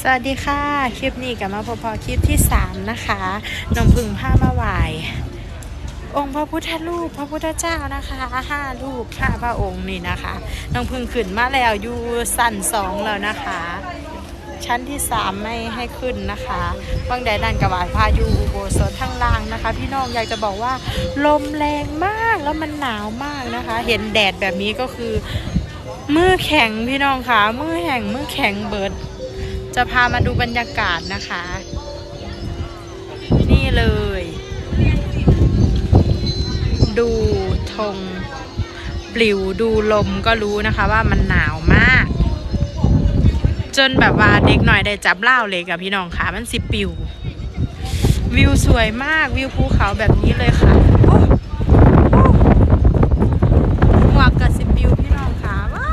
สวัสดีค่ะ คลิปนี้กับมาพบพอคลิปที่ 3 นะคะน้องพึ่งผ้ามาไหวายองค์พระพุทธรูปพระพุทธเจ้านะคะห้ารูปห้าพระองค์นี่นะคะน้องพึ่งขึ้นมาแล้วอยู่สั้นสองแล้วนะคะ ชั้นที่3ไม่ให้ขึ้นนะคะบางแดดดันกระบาดพายุอุโบสถทั้งล่างนะคะ พี่น้องอยากจะบอกว่า ลมแรงมากแล้วมันหนาวมากนะคะ เห็นแดดแบบนี้ก็คือ มือแข็งพี่น้องค่ะมือแห่งมือแข็งเบิด จะพามาดูบรรยากาศนะคะ นี่เลย ดูธงปลิวดูลมก็รู้นะคะว่ามันหนาวมาก จนแบบว่าเด็กหน่อยได้จับเล่าเลยกับพี่น้องค่ะมันสิปิว วิวสวยมากวิวภูเขาแบบนี้เลยค่ะหมวกกับสิปิวพี่น้องค่ะว้า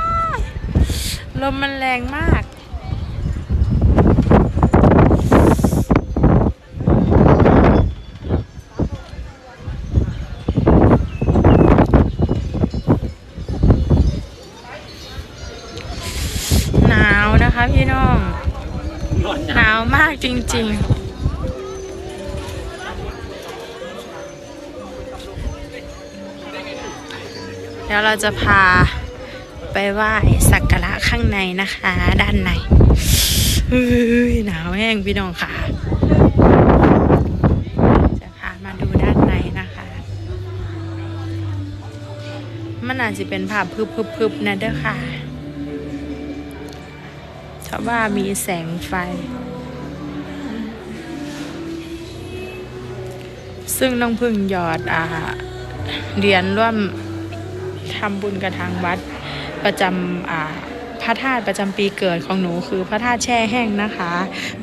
ลมมันแรงมาก หนาวนะคะพี่น้อง หนาว มากจริง ๆเดี๋ยวเราจะพาไปไหว้สักการะข้างในนะคะ ด้านในหนาวแห้งพี่น้องค่ะ จะพามาดูด้านในนะคะ มันอาจจะเป็นภาพพึบๆๆนะเด้อค่ะเพราะว่ามีแสงไฟ ซึ่งน้องพึ่งหยอดอาเหรียญร่วมทำบุญกับทางวัดประจำอ่าพระธาตุประจำปีเกิดของหนูคือพระธาตุแช่แห้งนะคะ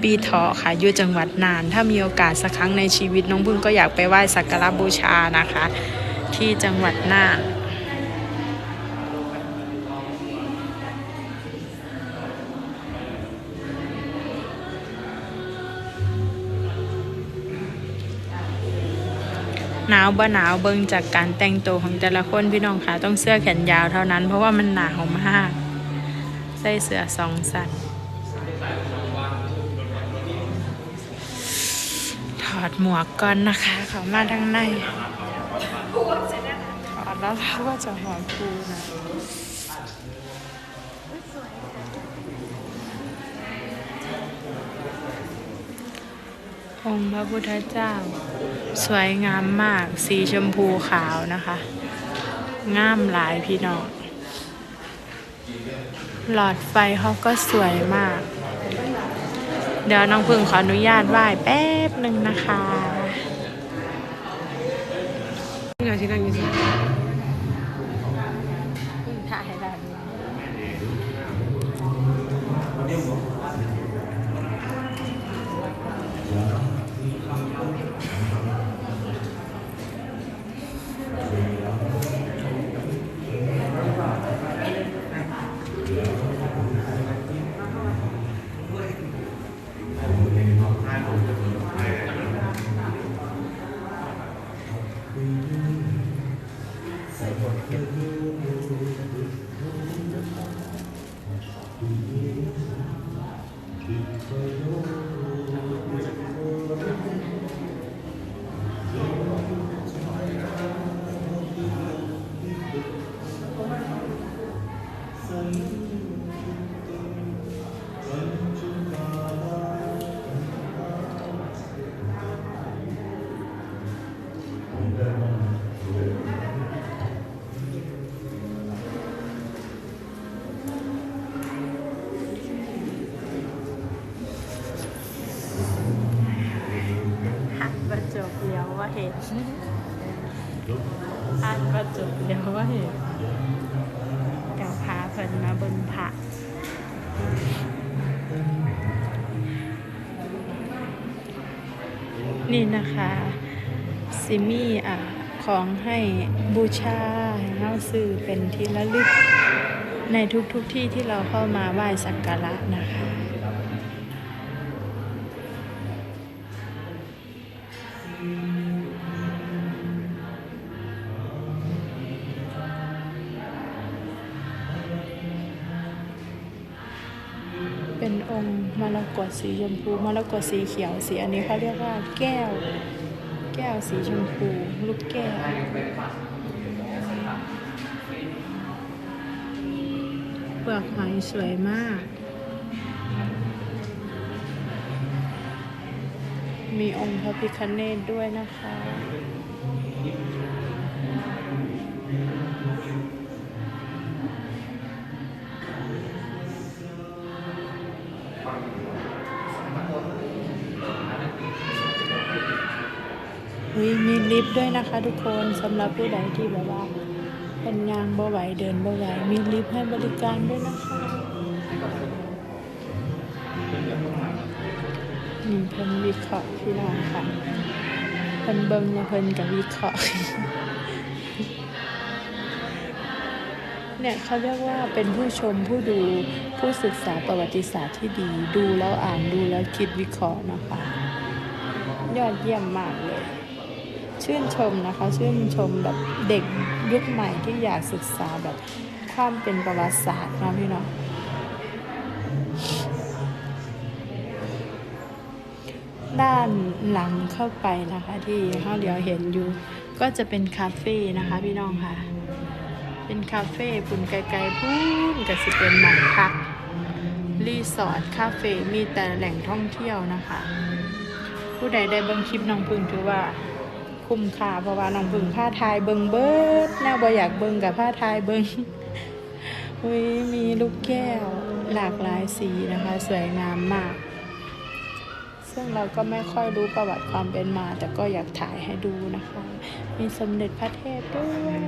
ปีเถาะค่ะอยู่จังหวัดน่าน ถ้ามีโอกาสสักครั้งในชีวิตน้องพึ่งก็อยากไปไหว้สักการะบูชานะคะ ที่จังหวัดน่าน หนาวบ่หนาวเบิ่งจากการแต่งตัวของแต่ละคนพี่น้องค่ะต้องเสื้อแขนยาวเท่านั้น เพราะว่ามันหนาวมากใส่เสื้อสองสันถอดหมวกก่อนนะคะ เขามาทางในถอดแล้วเราก็จะหอมคูนะ องค์พระพุทธเจ้า สวยงามมาก สีชมพูขาวนะคะ งามหลายพี่น้อง หลอดไฟเขาก็สวยมาก เดี๋ยวน้องพึ่งขออนุญาตไหว้แป๊บหนึ่งนะคะนี่ไงที่นั่งอยู่ ลี้ยวว่าเห็นหันประจบเลี้ยวว่าเห็นเดี๋ยวพาเพิ่นมาบนพระนี่นะคะซิมี่อะของให้บูชาให้เราซื้อเป็นที่ระลึก ในทุกๆทที่ที่เราเข้ามาไหว้สักการะนะคะ เป็นองค์มรกตสีชมพูมรกตสีเขียวสีอันนี้เขาเรียกว่าแก้ว แก้วสีชมพูลูกแก้วเปลือกหอยสวยมาก มีองค์พระพิคเนตด้วยนะคะ เฮ้ยมีลิฟต์ด้วยนะคะ ทุกคนสำหรับผู้ใดที่แบบว่า เป็นยางบ่ไหวเดินบ่ไหวมีลิฟต์ให้บริการด้วยนะคะนี่เพิ่นวิเคราะห์พี่น้องค่ะเพิ่นเบิ่งเพิ่นกับวิเคราะห์เนี่ยเขาเรียกว่าเป็นผู้ชมผู้ดูผู้ศึกษาประวัติศาสตร์ที่ดี ดูแล้วอ่านดูแล้วคิดวิเคราะห์นะคะ ยอดเยี่ยมมากเลย ชื่นชมนะคะ ชื่นชมแบบเด็กยุคใหม่ที่อยากศึกษาแบบความเป็นประวัติศาสตร์นะพี่น้องด้านหลังเข้าไปนะคะที่เขาเดี๋ยวเห็นอยู่ ก็จะเป็นคาเฟ่นะคะพี่น้องค่ะ เป็นคาเฟ่ปุ่นไกลๆพูนก็สิเป็นหมองพัก รีสอร์ทคาเฟ่มีแต่แหล่งท่องเที่ยวนะคะ ผู้ใดได้บิ่งคลิปน้องพึ่งถือว่า คุ้มค่าเพราะว่าน้องพึ่งผ้าทายเบิงเบิดแนวบ่อยากเบิงกับผ้าทายเบิงอุ้ยมีลูกแก้วหลากหลายสีนะคะ สวยงามมาก ซึ่งเราก็ไม่ค่อยรู้ประวัติความเป็นมา แต่ก็อยากถ่ายให้ดูนะคะ มีสมเด็จพระเทพด้วย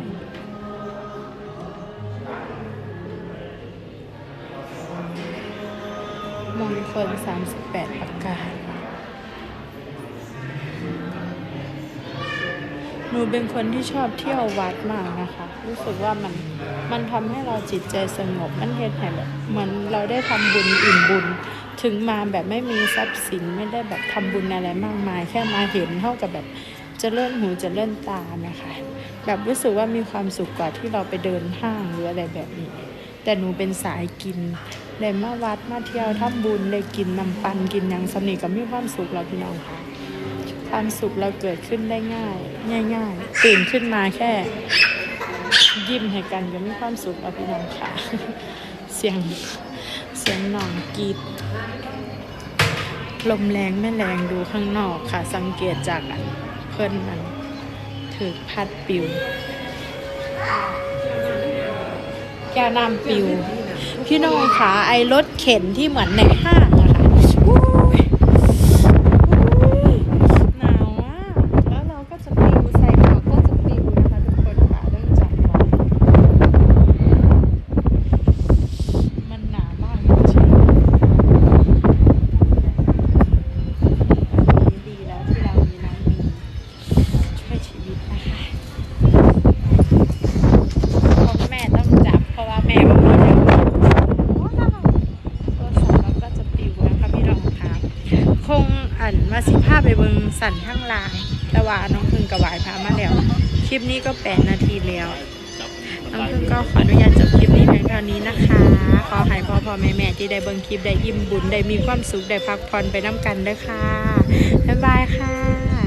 มงคล38 ประการ ห นูเป็นคนที่ชอบเที่ยววัดมากนะคะ รู้สึกว่ามันมันทำให้เราจิตใจสงบมันเฮ็ดให้แบบเหมือนเราได้ทำบุญอิ่มบุญ ถึงมาแบบไม่มีทรัพย์สินไม่ได้แบบทำบุญอะไรมากมาย แค่มาเห็นเท่ากับแบบจะเลื่อนหูจะเลื่อนตานะคะ แบบรู้สึกว่ามีความสุขกว่าที่เราไปเดินห้างหรืออะไรแบบนี้ แต่หนูเป็นสายกินได้มาวัดมาเที่ยวทำบุญได้กินน้ำปันกินย่างสำนีกับมีความสุขแล้วพี่น้องค่ะ ความสุขเราเกิดขึ้นได้ง่าย ง่ายๆตื่นขึ้นมาแค่ ยิ้มให้กันก็มีความสุขแล้วพี่น้องค่ะ เสียงเสียงหนองกีดลมแรงไม่แรงดูข้างนอกค่ะ สังเกตจากอันเพื่อนมันถือพัดปิว แก้วน้ำปิว พี่น้องค่ะไอรถเข็นที่เหมือนในห้างอะค่ะอู้ยอู้ยหนาวอะ แล้วเราก็จะปิวใส่หมวกก็จะปิวนะคะทุกคนค่ะต้องจับไว้มันหนาวมากจริงๆดีแล้วที่เรามีน้องมีช่วยชีวิตนะคะเพราะแม่ต้องจับ เพราะว่าแม่บอกว่าเดี๋ยวโทรศัพท์เราก็จะปิวนะคะพี่น้องค่ะ คงอันมาสิภาไปเบิงสันข้างลางแต่ว่าน้องพึ่งกับวายพามาแล้ว คลิปนี้ก็แปดนาทีแล้ว น้องพึ่งก็ขออนุญาตจบคลิปนี้เพียงเท่านี้นะคะ ขอให้พ่อพ่อแม่แม่ที่ได้เบิงคลิปได้อิ่มบุญได้มีความสุขได้พักผ่อนไปน้ำกันเด้อค่ะ บ๊ายบายค่ะ